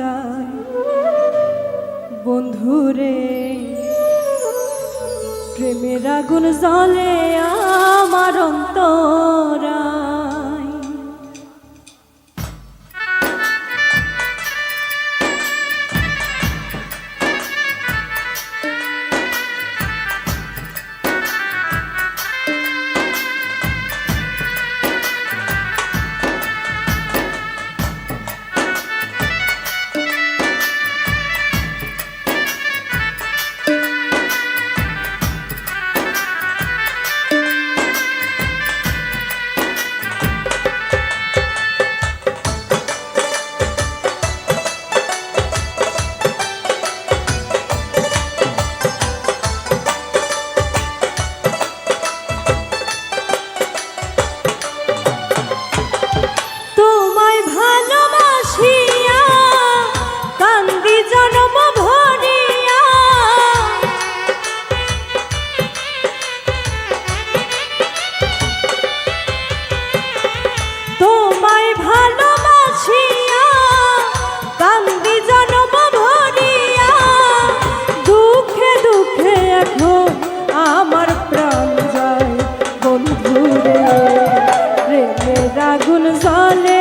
যায়। বন্ধুরে প্রেমের আগুন জলে আমার অন্তরা। আগুন জলে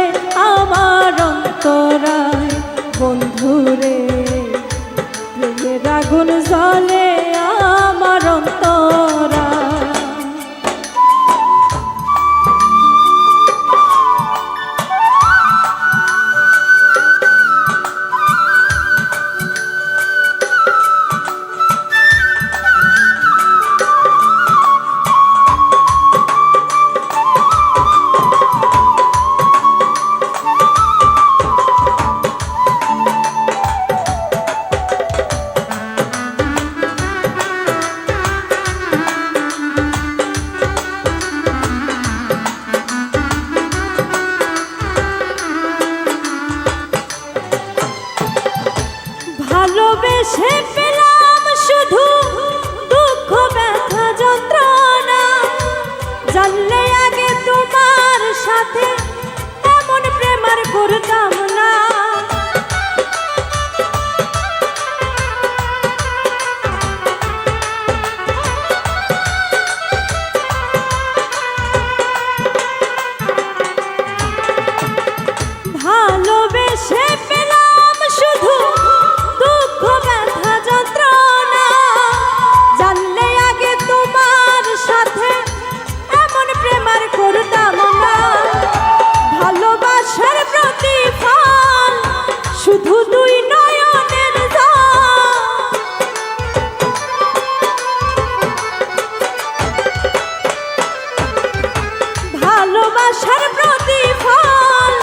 ভালোবাসার প্রতিফল,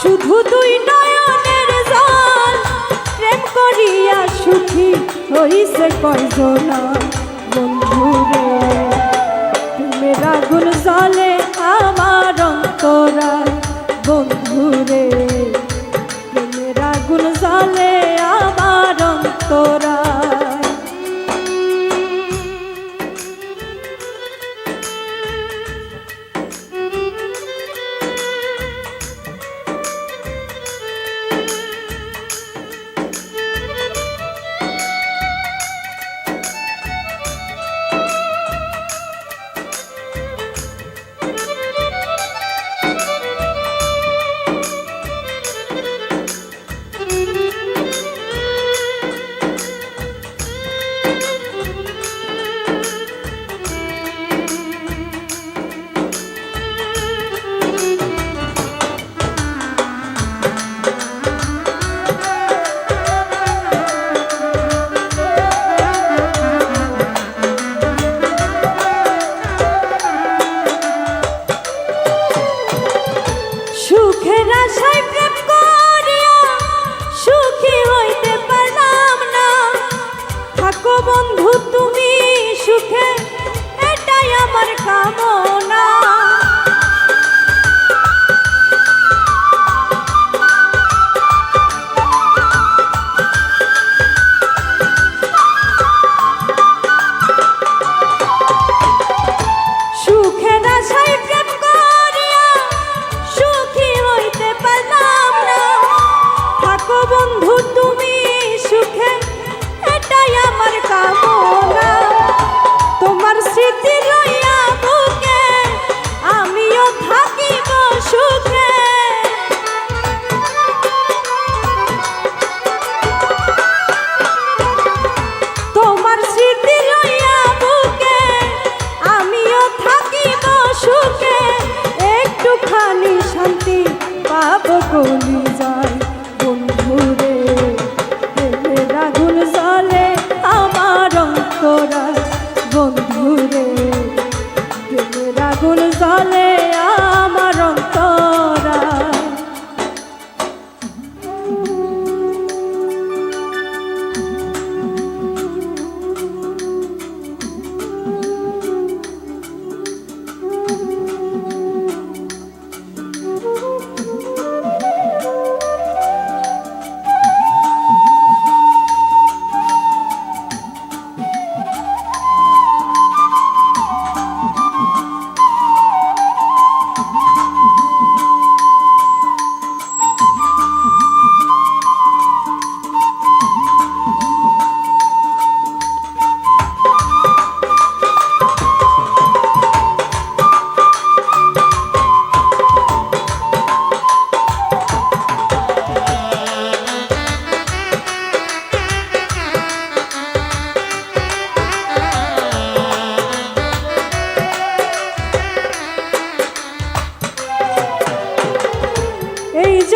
শুধু দুই নয়নের জল। প্রেম করিয়া সুখী হইছে কয়জনা বন্ধুরে। প্রেমের আগুন জলে আমার অন্তরায় বন্ধুরে। প্রেমের আগুন জলে আমার অন্তরায়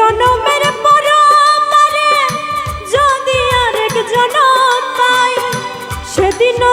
জনমের পর যদি আরেক জনম পাই সেদিনও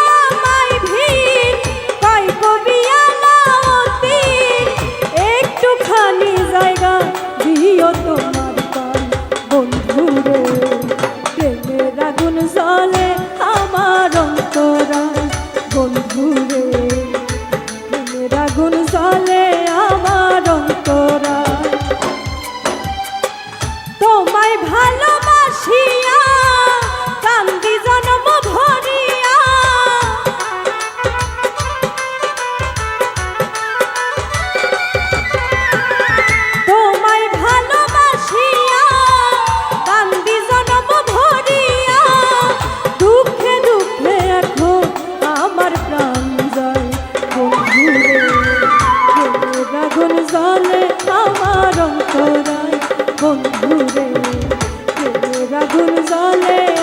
জলে আমার অন্তরায়। বন্ধুরে রাগুন জলে